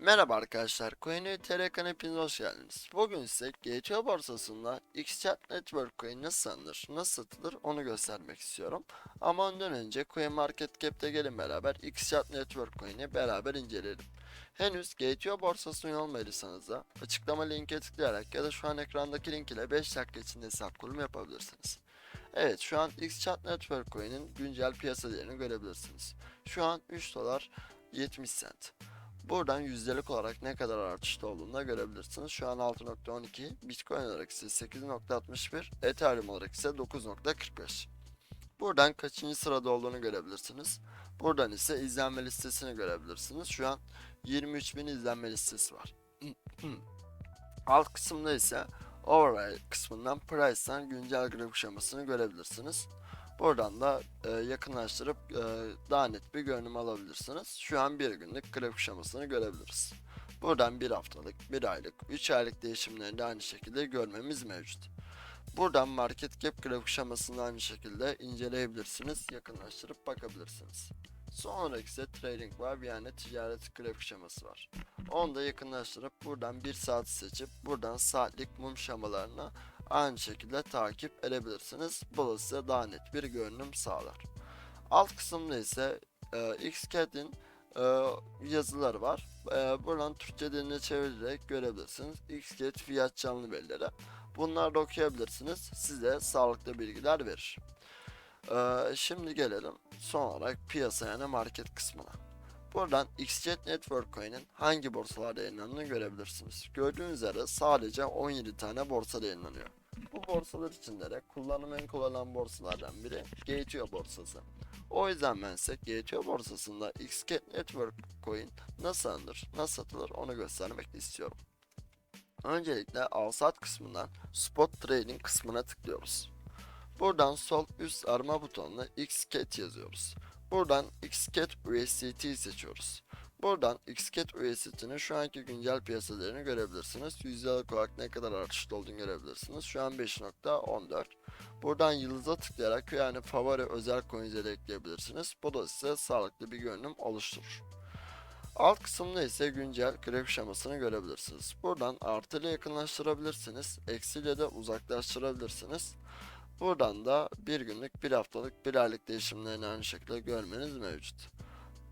Merhaba arkadaşlar, CoinTR kanalına hepiniz hoş geldiniz. Bugün size GTO borsasında XChat Network Coin nasıl alınır, nasıl satılır onu göstermek istiyorum. Ama ondan önce CoinMarketCap'te gelin beraber XChat Network Coin'i beraber inceleyelim. Henüz GTO borsasına olmadıysanız da açıklama linke tıklayarak ya da şu an ekrandaki link ile 5 dakika içinde hesap kurumu yapabilirsiniz. Evet şu an XChat Network Coin'in güncel piyasa değerini görebilirsiniz. Şu an 3 dolar 70 cent. Buradan yüzdelik olarak ne kadar artışta olduğunu da görebilirsiniz. Şu an 6.12, Bitcoin olarak ise 8.61, Ethereum olarak ise 9.45. Buradan kaçıncı sırada olduğunu görebilirsiniz. Buradan ise izlenme listesini görebilirsiniz. Şu an 23.000 izlenme listesi var. Alt kısımda ise Overall kısmından Price'dan güncel grafik şemasını görebilirsiniz. Buradan da e, yakınlaştırıp e, daha net bir görünüm alabilirsiniz. Şu an bir günlük grafik şemasını görebiliriz. Buradan bir haftalık, bir aylık, üç aylık değişimlerini de aynı şekilde görmemiz mevcut. Buradan market cap grafik şemasını aynı şekilde inceleyebilirsiniz, yakınlaştırıp bakabilirsiniz. Son olarak ise trading var yani ticaret grafik şeması var. Onu da yakınlaştırıp buradan bir saat seçip buradan saatlik mum şemalarına aynı şekilde takip edebilirsiniz. Bu size daha net bir görünüm sağlar. Alt kısımda ise e, Xcat'in e, yazıları var. E, buradan Türkçe diline çevirerek görebilirsiniz. Xcat fiyat canlı verileri. Bunları da okuyabilirsiniz. Size sağlıklı bilgiler verir. E, şimdi gelelim son olarak piyasa yani market kısmına. Buradan XChat Network Coin'in hangi borsalarda yayınlandığını görebilirsiniz. Gördüğünüz üzere sadece 17 tane borsada yayınlanıyor. Bu borsalar içinde de kullanım en kolay olan borsalardan biri GTO borsası. O yüzden ben size GTO borsasında XCat Network Coin nasıl alınır, nasıl satılır onu göstermek istiyorum. Öncelikle al sat kısmından Spot Trading kısmına tıklıyoruz. Buradan sol üst arama butonuna XCat yazıyoruz. Buradan XCat USDT seçiyoruz. Buradan XCat USDT'nin şu anki güncel piyasa değerini görebilirsiniz. Yüzdelik olarak ne kadar artışta olduğunu görebilirsiniz. Şu an 5.14. Buradan yıldıza tıklayarak yani favori özel coins'e ekleyebilirsiniz. Bu da size sağlıklı bir görünüm oluşturur. Alt kısımda ise güncel grafik şemasını görebilirsiniz. Buradan artı ile yakınlaştırabilirsiniz. Eksi ile de uzaklaştırabilirsiniz. Buradan da bir günlük, bir haftalık, bir aylık değişimlerini aynı şekilde görmeniz mevcut.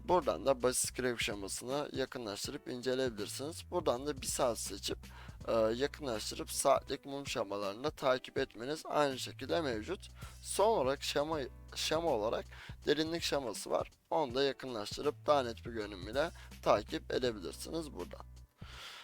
Buradan da basit grafik şemasını yakınlaştırıp inceleyebilirsiniz. Buradan da bir saat seçip e, yakınlaştırıp saatlik mum şemalarını takip etmeniz aynı şekilde mevcut. Son olarak şema, şema olarak derinlik şeması var. Onu da yakınlaştırıp daha net bir görünüm ile takip edebilirsiniz buradan.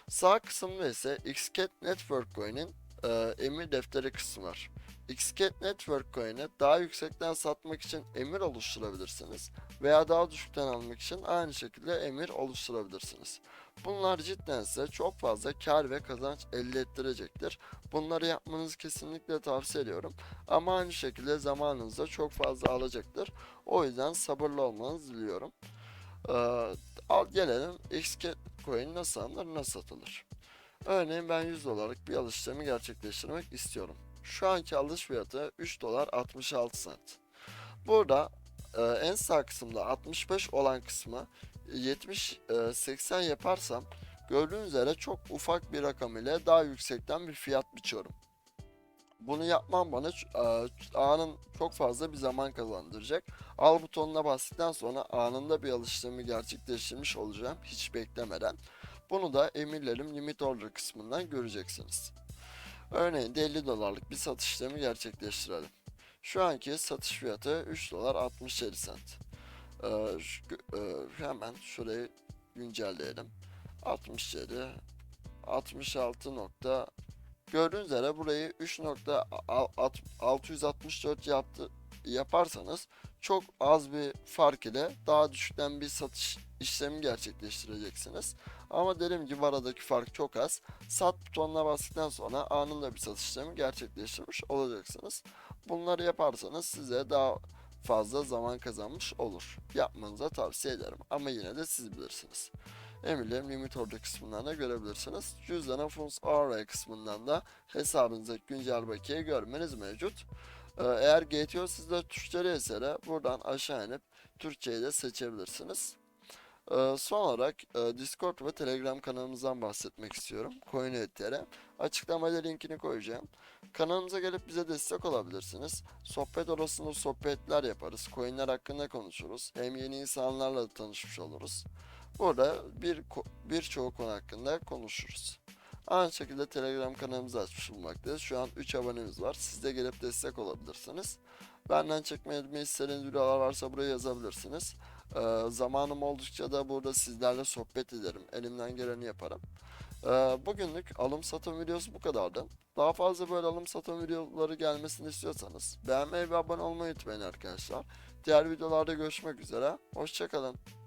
Sağ kısımda ise Xcat Network Coin'in e, emir defteri kısmı var. Xcat Network Coin'i daha yüksekten satmak için emir oluşturabilirsiniz veya daha düşükten almak için aynı şekilde emir oluşturabilirsiniz. Bunlar cidden size çok fazla kar ve kazanç elde ettirecektir. Bunları yapmanızı kesinlikle tavsiye ediyorum. Ama aynı şekilde zamanınızda çok fazla alacaktır. O yüzden sabırlı olmanızı diliyorum. Ee, gelelim Xcat Coin nasıl alınır, nasıl satılır. Örneğin ben 100 dolarlık bir alış işlemi gerçekleştirmek istiyorum. Şu anki alış fiyatı 3 dolar 66 cent. Burada e, en sağ kısımda 65 olan kısmı 70 e, 80 yaparsam gördüğünüz üzere çok ufak bir rakam ile daha yüksekten bir fiyat biçiyorum. Bunu yapmam bana e, anın çok fazla bir zaman kazandıracak. Al butonuna bastıktan sonra anında bir alış işlemi gerçekleştirmiş olacağım hiç beklemeden. Bunu da emirlerim limit order kısmından göreceksiniz. Örneğin de 50 dolarlık bir satış işlemi gerçekleştirelim. Şu anki satış fiyatı 3 dolar 67 cent. Ee, e, hemen şurayı güncelleyelim. 67 66 nokta gördüğünüz üzere burayı 3.664 yaptı yaparsanız çok az bir fark ile daha düşükten bir satış işlemi gerçekleştireceksiniz. Ama dediğim gibi aradaki fark çok az. Sat butonuna bastıktan sonra anında bir satış işlemi gerçekleştirmiş olacaksınız. Bunları yaparsanız size daha fazla zaman kazanmış olur. Yapmanıza tavsiye ederim ama yine de siz bilirsiniz. Emirlerim limit order kısmından da görebilirsiniz. Cüzdana Funds Array kısmından da hesabınızdaki güncel bakiye görmeniz mevcut. Ee, Eğer GTO sizde Türkçe ise de buradan aşağı inip Türkçeyi de seçebilirsiniz. Ee, son olarak e, Discord ve Telegram kanalımızdan bahsetmek istiyorum. Coin.tr. Açıklamada linkini koyacağım. Kanalımıza gelip bize destek olabilirsiniz. Sohbet odasında sohbetler yaparız. Coinler hakkında konuşuruz. Hem yeni insanlarla da tanışmış oluruz. Burada bir birçoğu konu hakkında konuşuruz. Aynı şekilde Telegram kanalımızı açmış bulunmaktayız. Şu an 3 abonemiz var. Siz de gelip destek olabilirsiniz. Benden çekmemi istediğiniz videolar varsa buraya yazabilirsiniz. Ee, zamanım oldukça da burada sizlerle sohbet ederim. Elimden geleni yaparım. Ee, bugünlük alım satım videosu bu kadardı. Daha fazla böyle alım satım videoları gelmesini istiyorsanız beğenmeyi ve abone olmayı unutmayın arkadaşlar. Diğer videolarda görüşmek üzere. Hoşçakalın.